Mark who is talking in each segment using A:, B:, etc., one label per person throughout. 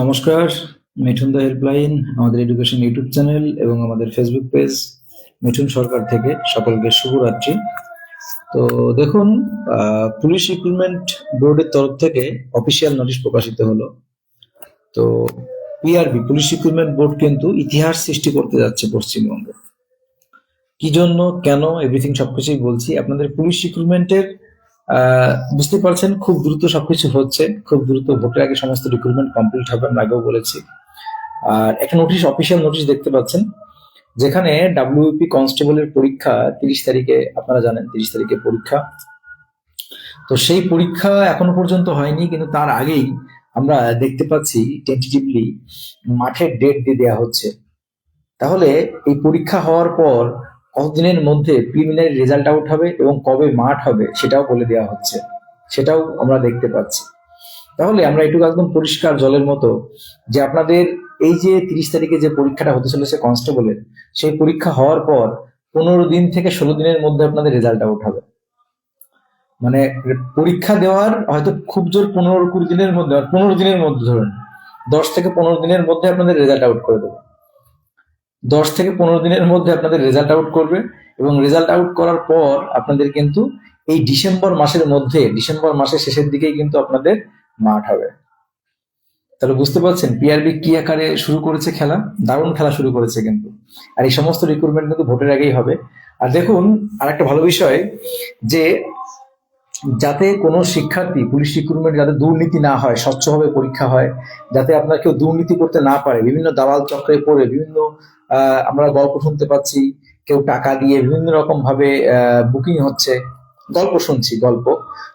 A: নমস্কার, মিঠুন দা হেল্পলাইন, আমাদের education YouTube channel এবং আমাদের ফেসবুক পেজ, মিঠুন সরকার থেকে সকলকে শুভরাত্রি। তো দেখুন পুলিশ রিক্রুটমেন্ট বোর্ডের তরফ থেকে অফিসিয়াল নোটিশ প্রকাশিত হলো। তো পিআরবি পুলিশ রিক্রুটমেন্ট বোর্ড কিন্তু ইতিহাস সৃষ্টি করতে যাচ্ছে পশ্চিমবঙ্গে। কি জন্য, কেন এভরিথিং সবকিছুই বলছি। আপনাদের পুলিশ রিক্রুটমেন্টের বুঝতে পারছেন, খুব দ্রুত সবকিছু হচ্ছে, খুব দ্রুত ভোটের আগে সমস্ত রিক্রুটমেন্ট কমপ্লিট হবে, আমরা আগেও বলেছি। আর একটা নোটিশ অফিসিয়াল নোটিশ দেখতে পাচ্ছেন, যেখানে ডাব্লিউপি কনস্টেবলের পরীক্ষা তিরিশ তারিখে, আপনারা জানেন তিরিশ তারিখে পরীক্ষা। তো সেই পরীক্ষা এখনও পর্যন্ত হয়নি, কিন্তু তার আগেই আমরা দেখতে পাচ্ছি টেন্টেটিভলি মাঠের ডেট দিয়ে দেওয়া হচ্ছে। তাহলে এই পরীক্ষা হওয়ার পর কতদিনের মধ্যে প্রিলিমিনারি রেজাল্ট আউট হবে এবং কবে মাঠ হবে সেটাও বলে দেওয়া হচ্ছে। সেটাও আমরা দেখতে পাচ্ছি। তাহলে আমরা এটুকু একদম পরিষ্কার জলের মতো যে আপনাদের এই যে তিরিশ তারিখে যে পরীক্ষাটা হতে চলেছে কনস্টেবলের সেই পরীক্ষা হওয়ার পর পনেরো দিন থেকে ষোলো দিনের মধ্যে আপনাদের রেজাল্ট আউট হবে। মানে পরীক্ষা দেওয়ার হয়তো খুব জোর পনেরো কুড়ি দিনের মধ্যে, পনেরো দিনের মধ্যে ধরুন, দশ থেকে পনেরো দিনের মধ্যে আপনাদের রেজাল্ট আউট করে দেবে। দশ থেকে পনেরো দিনের মধ্যে আপনাদের রেজাল্ট আউট করবে এবং রেজাল্ট আউট করার পর আপনাদের কিন্তু এই ডিসেম্বর মাসের মধ্যে, ডিসেম্বর মাসের শেষের দিকেই কিন্তু আপনাদের মাঠ হবে। তাহলে বুঝতে পারছেন পিআরবি কি আকারে শুরু করেছে খেলা? দারুণ খেলা শুরু করেছে কিন্তু। আর এই সমস্ত রিক্রুটমেন্ট কিন্তু ভোটের আগেই হবে। আর দেখুন আর একটা ভালো বিষয় যে যাতে কোনো শিক্ষার্থী, পুলিশ রিক্রুটমেন্ট যাতে দুর্নীতি না হয়, স্বচ্ছভাবে পরীক্ষা হয়, যাতে আপনার কেউ দুর্নীতি করতে না পারে, বিভিন্ন দালাল চক্রে পড়ে, বিভিন্ন আমরা গল্প শুনতে পাচ্ছি, কেউ টাকা দিয়ে বিভিন্ন রকম ভাবে বুকিং হচ্ছে, গল্প শুনছি, গল্প।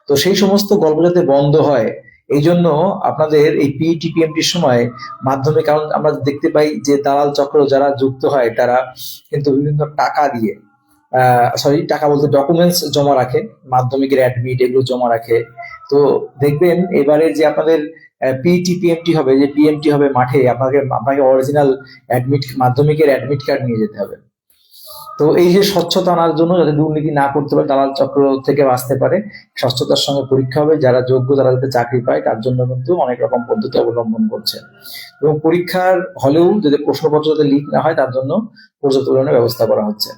A: তো সেই সমস্ত গল্প যাতে বন্ধ হয়, এই জন্য আপনাদের এই পিইটি পিএমটির সময় মাধ্যমে, কারণ আমরা দেখতে পাই যে দালাল চক্র যারা যুক্ত হয়, তারা কিন্তু বিভিন্ন টাকা দিয়ে সরি টাকা বলতে ডকুমেন্টস জমা রাখে, মাধ্যমিকের অ্যাডমিট এগুলো জমা রাখে। তো দেখবেন এবারে যে আপনাদের পিইটি পিএমটি হবে, যে পিএমটি হবে মাঠে, আপনাকে আপনাকে অরিজিনাল অ্যাডমিট মাধ্যমিকের অ্যাডমিট কার্ড নিয়ে যেতে হবে। তো এই যে স্বচ্ছতা আনার জন্য যাতে দুর্নীতি না করতে পারে, দালাল চক্র থেকে বাঁচতে পারে, স্বচ্ছতার সঙ্গে পরীক্ষা হবে, যারা যোগ্য তারা যাতে চাকরি পায়, তার জন্য কিন্তু অনেক রকম পদ্ধতি অবলম্বন করছে। এবং পরীক্ষার হলেও যদি প্রশ্নপত্র যাতে লিক না হয়, তার জন্য পর্যাপ্ত পরিমাণে ব্যবস্থা করা হচ্ছে।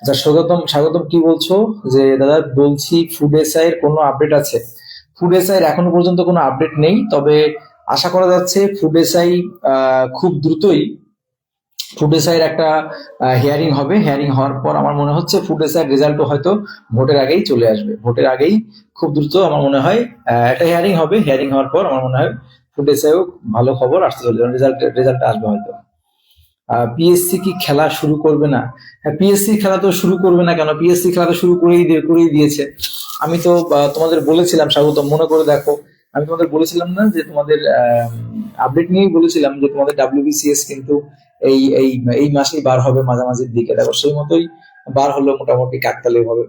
A: আচ্ছা স্বাগতম স্বাগতম, কি বলছো? যে দাদা, বলছি ফুড এর কোনো আপডেট আছে? ফুড এর এখনও পর্যন্ত কোনো আপডেট নেই, তবে আশা করা যাচ্ছে ফুড এসআই খুব দ্রুতই ফুড এসআই এর একটা হিয়ারিং হবে। হিয়ারিং হওয়ার পর আমার মনে হচ্ছে ফুড এসআই এর রেজাল্টও হয়তো ভোটের আগেই চলে আসবে। ভোটের আগেই খুব দ্রুত আমার মনে হয় একটা হিয়ারিং হবে। হিয়ারিং হওয়ার পর আমার মনে হয় ফুড এসআইও ভালো খবর আসতে চলে রেজাল্ট রেজাল্ট আসবে হয়তো। পিএসসি কি খেলা শুরু করবে না? হ্যাঁ পিএসসি খেলা তো শুরু করবে না কেন? পিএসসি খেলা তো শুরু করেই করেই দিয়েছে। আমি তো তোমাদের বলেছিলাম স্বাগত মনে করে দেখো। আমি তোমাদের বলেছিলাম না যে তোমাদের আপডেট নিয়েই বলেছিলাম যে তোমাদের ডাব্লিউবিসিএস কিন্তু এই এই এই মাসেই বার হবে মাঝামাঝির দিকে। দেখো, সেই মতোই বার হলো মোটামুটি কাকতালে হবে।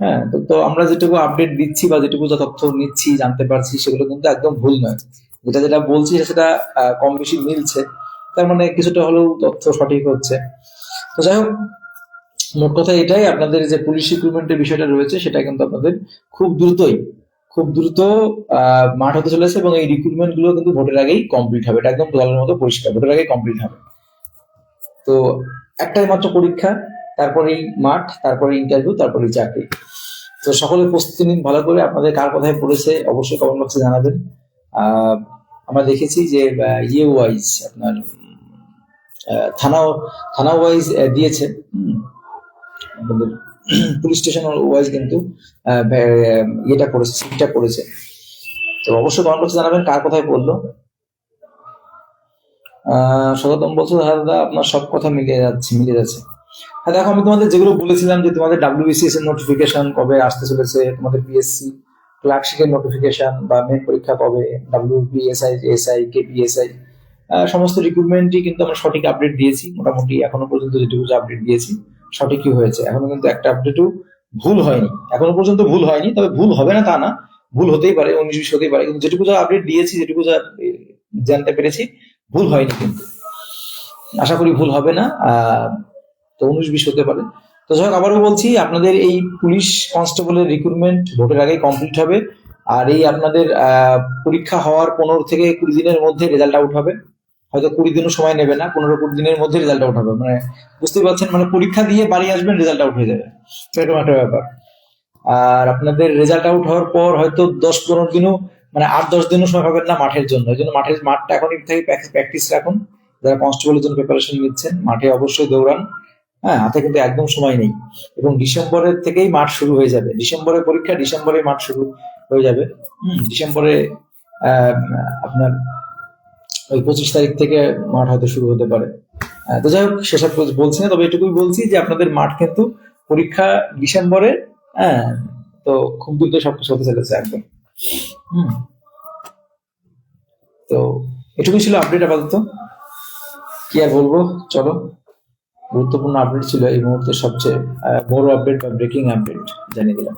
A: হ্যাঁ তো তো আমরা যেটুকু আপডেট দিচ্ছি বা যেটুকু যা তথ্য নিচ্ছি, জানতে পারছি, সেগুলো কিন্তু একদম ভুল নয়। যেটা যেটা বলছি, সেটা কম বেশি মিলছে। তার মানে কিছুটা হলেও তথ্য সঠিক হচ্ছে। তো যাই হোক, মোট কথা এটাই, আপনাদের যে পুলিশ রিক্রুটমেন্টের বিষয়টা রয়েছে, সেটা কিন্তু আপনাদের খুব দ্রুতই, খুব দ্রুত মাঠ হতে চলেছে এবং এই রিক্রুটমেন্টগুলো কিন্তু ভোটের আগেই কমপ্লিট হবে। এটা একদম দলের মতো পরিষ্কার, ভোটের আগেই কমপ্লিট হবে। তো একটাই মাত্র পরীক্ষা, তারপরেই মাঠ, তারপরে ইন্টারভিউ তারপরে চাকরি। তো সকলে প্রস্তুতি নিন ভালো করে, আপনাদের কার কথায় পড়েছে অবশ্যই কমেন্ট বক্সে জানাবেন। আমরা দেখেছি যে ইয়ে ওয়াইজ আপনার থানা থানা ওয়াইজ দিয়েছে পুলিশ স্টেশন ওয়াইজ কিন্তু ইয়েটা করেছে, সিটটা করেছে। তো অবশ্যই কমেন্ট বক্সে জানাবেন কার কথায় পড়ল বলছো হ্যাঁ দাদা, আপনার সব কথা মিলে যাচ্ছে মিলে যাচ্ছে। হ্যাঁ দেখো, আমি তোমাদের যেগুলো বলেছিলাম যে তোমাদের ডাব্লিউবিসিএস এর নোটিফিকেশন কবে আসতে চলেছে, তোমাদের পিএসসি ক্লার্কশিপের নোটিফিকেশন বা মেন পরীক্ষা কবে ডাব্লিউপিএসআই এসআই কেপিএসআই সমস্ত রিক্রুটমেন্টই কিন্তু আমরা সঠিক আপডেট দিয়েছি। মোটামুটি এখনও পর্যন্ত যেটুকু আপডেট দিয়েছি, সঠিকই হয়েছে। এখনও কিন্তু একটা আপডেটও ভুল হয়নি। এখনও পর্যন্ত ভুল হয়নি, তবে ভুল হবে না তা না। ভুল হতেই পারে, উনিশ বিশ হতেই পারে, কিন্তু যেটুকু যা আপডেট দিয়েছি, যেটুকু যা জানতে পেরেছি ভুল হয়নি কিন্তু। আশা করি ভুল হবে না তো উনিশ বিশ হতে পারে। তো যাই হোক, আবারও বলছি, আপনাদের এই পুলিশ কনস্টেবলের রিক্রুটমেন্ট ভোটের আগেই কমপ্লিট হবে। আর এই আপনাদের পরীক্ষা হওয়ার পনেরো থেকে কুড়ি দিনের মধ্যে রেজাল্ট আউট হবে। হয়তো কুড়ি দিনও সময় নেবে না, পনেরো কুড়ি দিনের মধ্যে রেজাল্ট আউট হবে। মানে বুঝতে পারছেন মানে পরীক্ষা দিয়ে বাড়ি আসবেন রেজাল্ট আউট হয়ে যাবে। সেরকম একটা ব্যাপার। আর আপনাদের রেজাল্ট আউট হওয়ার পর হয়তো দশ পনেরো দিনও মানে আট, দশ দিনও সময় পাবেন না মাঠের জন্য। এই জন্য মাঠের, মাঠটা এখন থেকে প্র্যাকটিস রাখুন যারা কনস্টেবলের জন্য প্রিপারেশন নিচ্ছেন, মাঠে অবশ্যই দৌড়ান। হ্যাঁ হাতে কিন্তু একদম সময় নেই। এবং ডিসেম্বরের থেকেই মাঠ শুরু হয়ে যাবে। ডিসেম্বরের পরীক্ষা ডিসেম্বরে মাঠ শুরু হয়ে যাবে। হুম, ডিসেম্বরে আপনার ওই পঁচিশ তারিখ থেকে মাঠ হয়তো শুরু হতে পারে। তো যাই হোক, সেসব বল- বলছি না, তবে এটুকুই বলছি যে আপনাদের মাঠ কিন্তু পরীক্ষা ডিসেম্বরে হ্যাঁ তো খুব দ্রুত সবকিছু হতে চলেছে একদম। তো এটুকুই ছিল আপডেট আপাতত। কি আর বলব? চলো। গুরুত্বপূর্ণ আপডেট ছিল এই মুহূর্তে সবচেয়ে বড় আপডেট বা ব্রেকিং আপডেট জানিয়ে দিলাম।